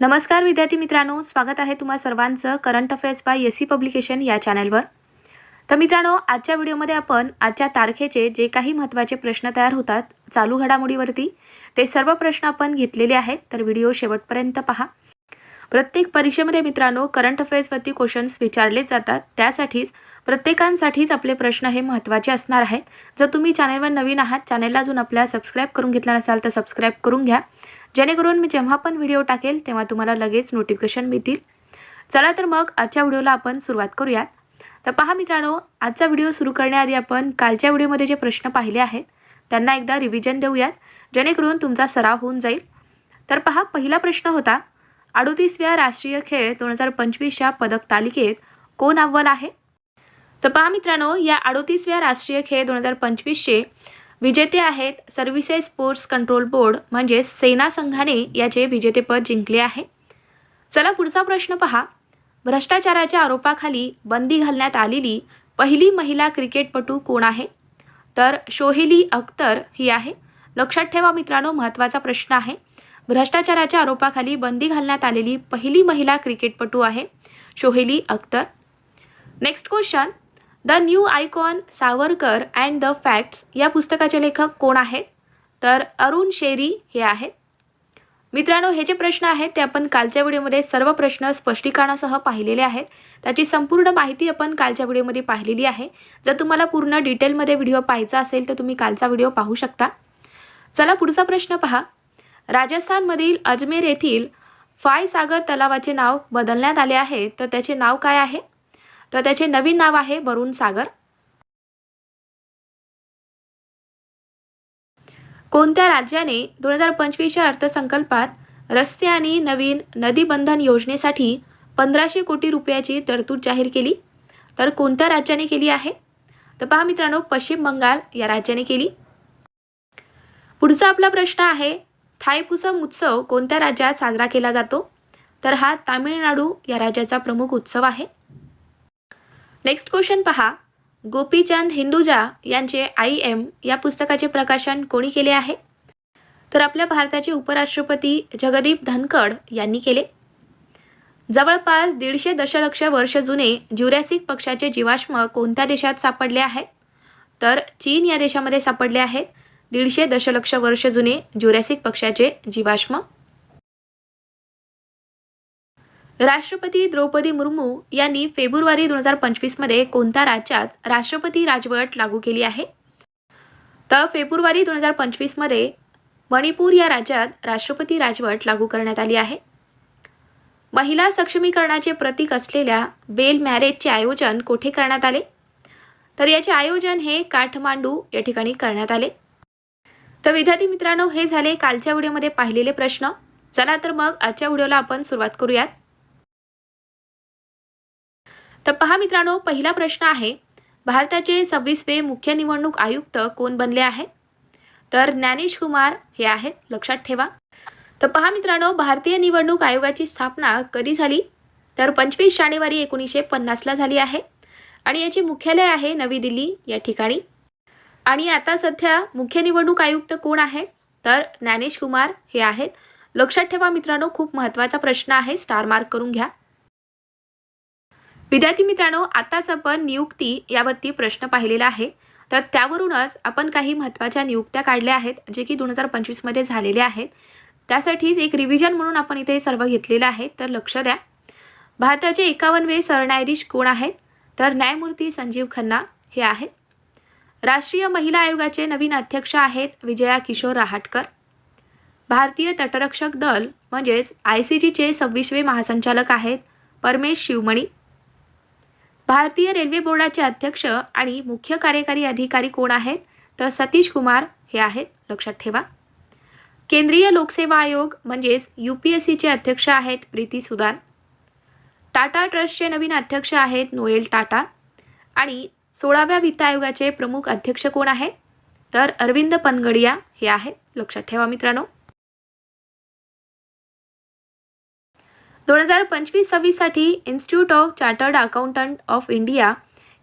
नमस्कार विद्यार्थी मित्रांनो स्वागत आहे तुम्हा सर्वांचं current affairs by S C publication या चॅनलवर. तर मित्रांनो आजच्या व्हिडिओमध्ये आपण आजच्या तारखेचे जे काही महत्त्वाचे प्रश्न तयार होतात चालू घडामोडीवरती ते सर्व प्रश्न आपण घेतलेले आहेत तर व्हिडिओ शेवटपर्यंत पहा. प्रत्येक परीक्षेमध्ये मित्रांनो करंट अफेअर्सवरती क्वेश्चन्स विचारले जातात त्यासाठीच प्रत्येकांसाठीच आपले प्रश्न हे महत्त्वाचे असणार आहेत. जर तुम्ही चॅनलवर नवीन आहात चॅनलला अजून आपल्या सबस्क्राईब करून घेतला नसाल तर सबस्क्राईब करून घ्या. जेणेकरून मी जेव्हा पण व्हिडिओ टाकेल तेव्हा तुम्हाला लगेच नोटिफिकेशन मिळतील. चला तर मग आजच्या व्हिडिओला आपण सुरुवात करूयात. तर पहा मित्रांनो आजचा व्हिडिओ सुरू करण्याआधी आपण कालच्या व्हिडिओमध्ये जे प्रश्न पाहिले आहेत त्यांना एकदा रिव्हिजन देऊयात जेणेकरून तुमचा सराव होऊन जाईल. तर पहा पहिला प्रश्न होता अडोतीसव्या राष्ट्रीय खेळ दोन हजार पंचवीसच्या पदक तालिकेत कोण अव्वल आहे? तर पहा मित्रांनो या अडोतीसव्या राष्ट्रीय खेळ दोन हजार पंचवीसचे विजेते आहेत सर्व्हिसेस स्पोर्ट्स कंट्रोल बोर्ड म्हणजेच सेना संघाने याचे विजेतेपद जिंकले आहे. चला पुढचा प्रश्न पहा. भ्रष्टाचाराच्या आरोपाखाली बंदी घालण्यात आलेली पहिली महिला क्रिकेटपटू कोण आहे? तर शोहेली अख्तर ही आहे. लक्षात ठेवा मित्रांनो महत्त्वाचा प्रश्न आहे. भ्रष्टाचाराच्या आरोपाखाली बंदी घालण्यात आलेली पहिली महिला क्रिकेटपटू आहे Shoheli Akhtar. Next question the new icon Savarkar and the facts या पुस्तकाचे लेखक कोण आहेत? तर अरुण शेरी हे आहेत. मित्रांनो हे जे प्रश्न आहेत ते आपण कालच्या व्हिडिओमध्ये सर्व प्रश्न स्पष्टीकरणासह पाहिलेले आहेत. त्याची संपूर्ण माहिती आपण कालच्या व्हिडिओमध्ये पाहिलेली आहे. जर तुम्हाला पूर्ण डिटेलमध्ये व्हिडिओ पाहायचा असेल तर तुम्ही कालचा व्हिडिओ पाहू शकता. चला पुढचा प्रश्न पहा. राजस्थानमधील अजमेर येथील फाय सागर तलावाचे नाव बदलण्यात आले आहे. तर त्याचे नाव काय आहे? तर त्याचे नवीन नाव आहे वरुण सागर. कोणत्या राज्याने दोन हजार पंचवीसच्या अर्थसंकल्पात रस्ते आणि नवीन नदी बंधन योजनेसाठी पंधराशे कोटी रुपयाची तरतूद जाहीर केली? तर कोणत्या राज्याने केली आहे? तर पहा मित्रांनो पश्चिम बंगाल या राज्याने केली. पुढचा आपला प्रश्न आहे थायपुसम उत्सव कोणत्या राज्यात साजरा केला जातो? तर हा तामिळनाडू या राज्याचा प्रमुख उत्सव आहे. नेक्स्ट क्वेश्चन पहा. गोपीचंद हिंदुजा यांचे आय एम या पुस्तकाचे प्रकाशन कोणी केले आहे? तर आपल्या भारताचे उपराष्ट्रपती जगदीप धनखड यांनी केले. जवळपास दीडशे दशलक्ष वर्ष जुने ज्युरॅसिक पक्षाचे जीवाश्म कोणत्या देशात सापडले आहेत तर चीन या देशामध्ये सापडले आहेत. दीडशे दशलक्ष वर्ष जुने ज्युरॅसिक पक्षाचे जीवाश्म राष्ट्रपती द्रौपदी मुर्मू यांनी फेब्रुवारी दोन हजार पंचवीसमध्ये कोणत्या राज्यात राष्ट्रपती राजवट लागू केली आहे? तर फेब्रुवारी दोन हजार पंचवीसमध्ये मणिपूर या राज्यात राष्ट्रपती राजवट लागू करण्यात आली आहे. महिला सक्षमीकरणाचे प्रतीक असलेल्या बेल मॅरेजचे आयोजन कोठे करण्यात आले? तर याचे आयोजन हे काठमांडू या ठिकाणी करण्यात आले. तर विद्यार्थी मित्रांनो हे झाले कालच्या व्हिडिओमध्ये पाहिलेले प्रश्न. चला तर मग आजच्या व्हिडिओला आपण सुरुवात करूयात. तर पहा मित्रांनो पहिला प्रश्न आहे भारताचे सव्वीसवे मुख्य निवडणूक आयुक्त कोण बनले आहेत? तर ज्ञानेश कुमार हे आहेत लक्षात ठेवा. तर पहा मित्रांनो भारतीय निवडणूक आयोगाची स्थापना कधी झाली? तर पंचवीस जानेवारी एकोणीसशे पन्नासला झाली आहे. आणि याचे मुख्यालय आहे नवी दिल्ली या ठिकाणी. आणि आता सध्या मुख्य निवडणूक आयुक्त कोण आहेत? तर ज्ञानेश कुमार हे आहेत. लक्षात ठेवा मित्रांनो खूप महत्त्वाचा प्रश्न आहे स्टार मार्क करून घ्या. विद्यार्थी मित्रांनो आताच आपण नियुक्ती यावरती प्रश्न पाहिलेला आहे. तर त्यावरूनच आपण काही महत्त्वाच्या नियुक्त्या काढल्या आहेत जे की दोन हजार पंचवीसमध्ये झालेल्या आहेत. त्यासाठीच एक रिव्हिजन म्हणून आपण इथे सर्व घेतलेलं आहे. तर लक्ष द्या. भारताचे एकावन्नवे सरन्यायाधीश कोण आहेत? तर न्यायमूर्ती संजीव खन्ना हे आहेत. राष्ट्रीय महिला आयोगाचे नवीन अध्यक्ष आहेत विजया किशोर रहाटकर. भारतीय तटरक्षक दल म्हणजेच आय सी जीचे सव्वीसवे महासंचालक आहेत परमेश शिवमणी. भारतीय रेल्वे बोर्डाचे अध्यक्ष आणि मुख्य कार्यकारी अधिकारी कोण आहेत? तर सतीश कुमार हे आहेत लक्षात ठेवा. केंद्रीय लोकसेवा आयोग म्हणजेच यू पी एस सीचे अध्यक्ष आहेत प्रीती सुदान. टाटा ट्रस्टचे नवीन अध्यक्ष आहेत नोएल टाटा. आणि सोळाव्या वित्त आयोगाचे प्रमुख अध्यक्ष कोण आहेत? तर अरविंद पनगडिया हे आहेत लक्षात ठेवा मित्रांनो. दोन हजार पंचवीस सव्वीससाठी institute of chartered accountant of India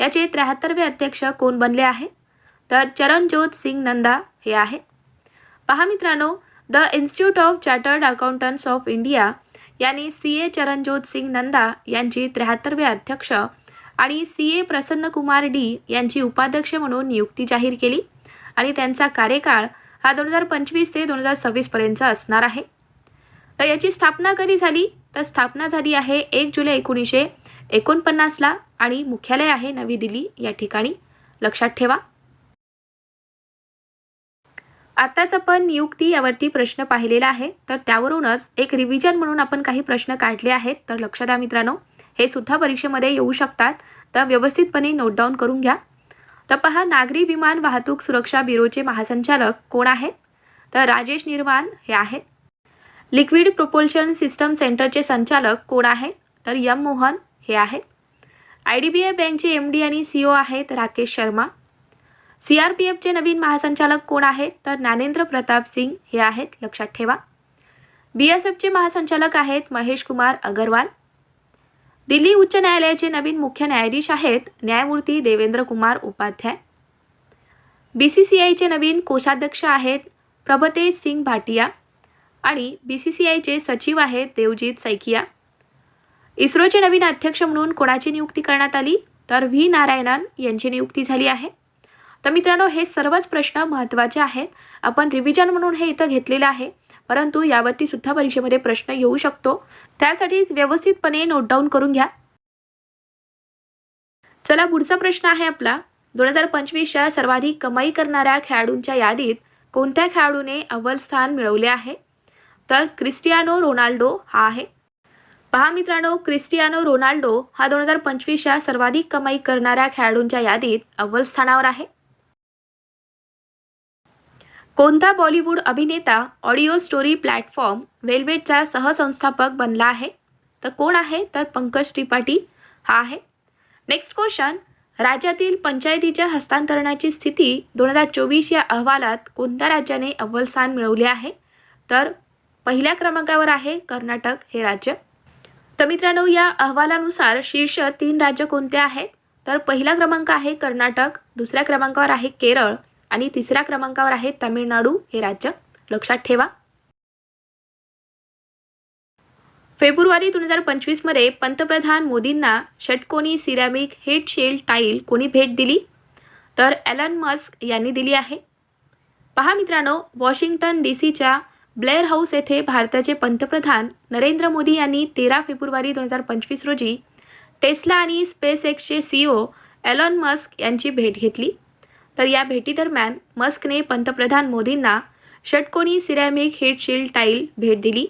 याचे त्र्याहत्तरवे अध्यक्ष कोण बनले आहे? तर चरणज्योत सिंग नंदा हे आहे पहा मित्रांनो the institute of chartered accountants of India यांनी सी ए चरणज्योत सिंग नंदा यांची त्र्याहत्तरवे अध्यक्ष आणि C A Prasanna Kumar D यांची उपाध्यक्ष म्हणून नियुक्ती जाहीर केली आणि त्यांचा कार्यकाळ हा दोन हजार पंचवीस ते दोन हजार सव्वीसपर्यंत असणार आहे. तर याची स्थापना कधी झाली? तर स्थापना झाली आहे एक जुलै एकोणीसशे एकोणपन्नासला आणि मुख्यालय आहे नवी दिल्ली या ठिकाणी. लक्षात ठेवा. आताच आपण नियुक्ती यावरती प्रश्न पाहिलेला आहे. तर त्यावरूनच एक रिव्हिजन म्हणून आपण काही प्रश्न काढले आहेत. तर लक्षात द्या मित्रांनो हे सुद्धा परीक्षेमध्ये येऊ शकतात. तर व्यवस्थितपणे नोट डाऊन करून घ्या. तर पहा नागरी विमान वाहतूक सुरक्षा ब्युरोचे महासंचालक कोण आहेत? तर राजेश निर्वाण हे आहेत. लिक्विड प्रोपोल्शन सिस्टम सेंटरचे संचालक कोण आहेत? तर यम मोहन हे आहेत. आय डी बी आय बँकचे एम डी आणि सी ओ आहेत Rakesh Sharma. C R P एफचे नवीन महासंचालक कोण आहेत? तर ज्ञानेंद्र प्रताप सिंग हे आहेत लक्षात ठेवा. बी एस एफचे महासंचालक आहेत महेश कुमार अगरवाल. दिल्ली उच्च न्यायालयाचे नवीन मुख्य न्यायाधीश आहेत न्यायमूर्ती Devendra Kumar Upadhyay. B C C आयचे नवीन कोषाध्यक्ष आहेत प्रभतेज सिंग भाटिया. आणि बी सी सी आयचे सचिव आहेत देवजीत सैकिया. इस्रोचे नवीन अध्यक्ष म्हणून कोणाची नियुक्ती करण्यात आली? तर व्ही नारायणन यांची नियुक्ती झाली आहे. तर मित्रांनो हे सर्वच प्रश्न महत्त्वाचे आहेत. आपण रिव्हिजन म्हणून हे इथं घेतलेलं आहे. परंतु यावरती सुद्धा परीक्षेमध्ये प्रश्न येऊ शकतो. त्यासाठीच व्यवस्थितपणे नोट डाऊन करून घ्या. चला पुढचा प्रश्न आहे आपला. दोन हजार पंचवीसच्या सर्वाधिक कमाई करणाऱ्या खेळाडूंच्या यादीत कोणत्या खेळाडूने अव्वल स्थान मिळवले आहे? तर क्रिस्टियानो रोनाल्डो हा आहे. पहा मित्रांनो क्रिस्टियानो रोनाल्डो हा दोन हजार पंचवीसच्या सर्वाधिक कमाई करणाऱ्या खेळाडूंच्या यादीत अव्वल स्थानावर आहे. कोणता बॉलिवूड अभिनेता ऑडिओ स्टोरी प्लॅटफॉर्म वेलवेटचा सहसंस्थापक बनला आहे? तर कोण आहे? तर पंकज त्रिपाठी हा आहे. नेक्स्ट क्वेश्चन राज्यातील पंचायतीच्या हस्तांतरणाची स्थिती दोन हजार चोवीस या अहवालात कोणत्या राज्याने अव्वल स्थान मिळवले आहे? तर पहिल्या क्रमांकावर आहे कर्नाटक हे राज्य. तर मित्रांनो या अहवालानुसार शीर्ष तीन राज्य कोणते आहेत? तर पहिला क्रमांक आहे कर्नाटक दुसऱ्या क्रमांकावर आहे केरळ आणि तिसऱ्या क्रमांकावर आहे तामिळनाडू हे राज्य. लक्षात ठेवा. फेब्रुवारी दोन हजार पंचवीसमध्ये पंतप्रधान मोदींना षटकोनी सिरॅमिक हेड शेल टाईल कोणी भेट दिली? तर ॲलन मस्क यांनी दिली आहे. पहा मित्रांनो वॉशिंग्टन डी सीच्या ब्लेअर हाऊस येथे भारताचे पंतप्रधान नरेंद्र मोदी यांनी तेरा फेब्रुवारी दोन हजार पंचवीस रोजी टेस्ला आणि स्पेस एक्सचे सी ओ एलॉन मस्क यांची भेट घेतली. तर या भेटीदरम्यान मस्कने पंतप्रधान मोदींना षटकोनी सिरॅमिक हिटशील्ड टाईल भेट दिली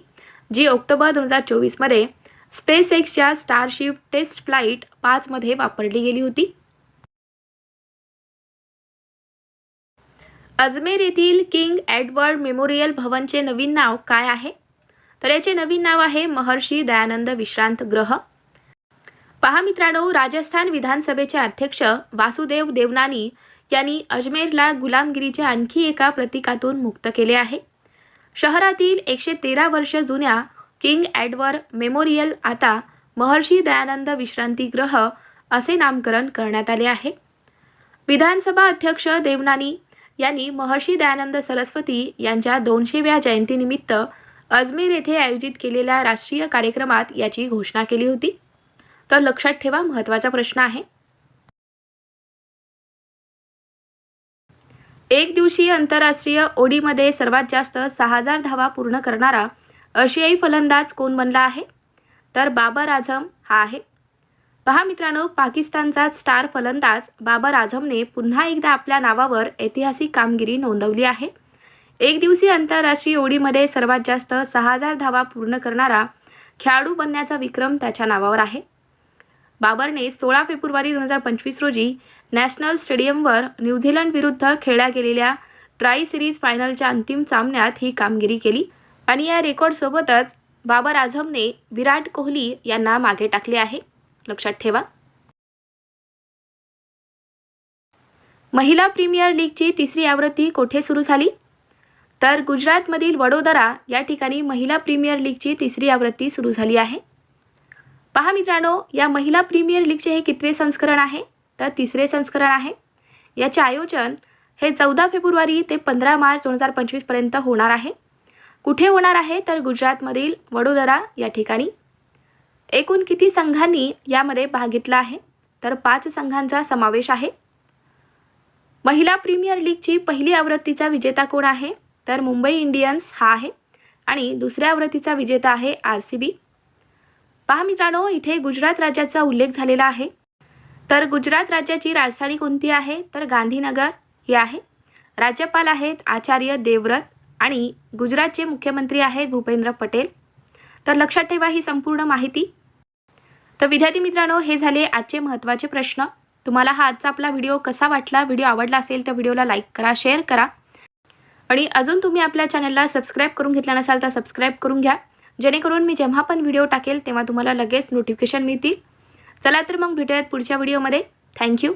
जी ऑक्टोबर दोन हजार चोवीसमध्ये स्पेस एक्सच्या स्टारशिप टेस्ट फ्लाईट पाचमध्ये वापरली गेली होती. अजमेर येथील किंग एडवर्ड मेमोरियल भवनचे नवीन नाव काय आहे? तर याचे नवीन नाव आहे महर्षी दयानंद विश्रांत ग्रह. पहा मित्रांनो राजस्थान विधानसभेचे अध्यक्ष वासुदेव देवनानी यांनी अजमेरला गुलामगिरीच्या आणखी एका प्रतीकातून मुक्त केले आहे. शहरातील एकशे तेरा वर्ष जुन्या किंग ॲडवर मेमोरियल आता महर्षी दयानंद विश्रांतीगृह असे नामकरण करण्यात आले आहे. विधानसभा अध्यक्ष देवनानी यांनी महर्षी दयानंद सरस्वती यांच्या दोनशेव्या जयंतीनिमित्त अजमेर येथे आयोजित केलेल्या राष्ट्रीय कार्यक्रमात याची घोषणा केली होती. तर लक्षात ठेवा महत्त्वाचा प्रश्न आहे. एक दिवसीय आंतरराष्ट्रीय ओडीमध्ये सर्वात जास्त सहा हजार धावा पूर्ण करणारा आशियाई फलंदाज कोण बनला आहे? तर बाबर आझम हा आहे. पहा मित्रांनो पाकिस्तानचा स्टार फलंदाज बाबर आझमने पुन्हा एकदा आपल्या नावावर ऐतिहासिक कामगिरी नोंदवली आहे. एक दिवसीय आंतरराष्ट्रीय ओडीमध्ये सर्वात जास्त सहा हजार धावा पूर्ण करणारा खेळाडू बनण्याचा विक्रम त्याच्या नावावर आहे. बाबरने सोळा फेब्रुवारी दोन हजार पंचवीस रोजी नॅशनल स्टेडियमवर न्यूझीलंड विरुद्ध खेळल्या गेलेल्या ट्राय सिरीज फायनलच्या अंतिम सामन्यात ही कामगिरी केली आणि या रेकॉर्डसोबतच बाबर आझमने विराट कोहली यांना मागे टाकले आहे. लक्षात ठेवा. महिला प्रीमियर लीगची तिसरी आवृत्ती कोठे सुरू झाली? तर गुजरातमधील वडोदरा या ठिकाणी महिला प्रीमियर लीगची तिसरी आवृत्ती सुरू झाली आहे. पहा मित्रांनो या महिला प्रीमियर लीगचे हे कितवे संस्करण आहे? तर तिसरे संस्करण आहे. याचे आयोजन हे चौदा फेब्रुवारी ते पंधरा मार्च दोन हजार पंचवीसपर्यंत होणार आहे. कुठे होणार आहे? तर गुजरातमधील वडोदरा या ठिकाणी. एकूण किती संघांनी यामध्ये भाग घेतला आहे? तर पाच संघांचा समावेश आहे. महिला प्रीमियर लीगची पहिली आवृत्तीचा विजेता कोण आहे? तर मुंबई इंडियन्स हा आहे. आणि दुसऱ्या आवृत्तीचा विजेता आहे आर सी बी. पहा मित्रांनो इथे गुजरात राज्याचा उल्लेख झालेला आहे. तर गुजरात राज्याची राजधानी कोणती आहे? तर गांधीनगर ही आहे. राज्यपाल आहेत आचार्य देवव्रत आणि गुजरातचे मुख्यमंत्री आहेत भूपेंद्र पटेल. तर लक्षात ठेवा ही संपूर्ण माहिती. तर विद्यार्थी मित्रांनो हे झाले आजचे महत्त्वाचे प्रश्न. तुम्हाला हा आजचा आपला व्हिडिओ कसा वाटला? व्हिडिओ आवडला असेल तर व्हिडिओला लाईक करा शेअर करा. आणि अजून तुम्ही आपल्या चॅनलला सबस्क्राईब करून घेतला नसाल तर सबस्क्राईब करून घ्या. जेणेकरून मी जेव्हा पण व्हिडिओ टाकेल तेव्हा तुम्हाला लगेच नोटिफिकेशन मिळतील. चला तर मग भेटूयात पुढच्या व्हिडिओमध्ये. थँक्यू.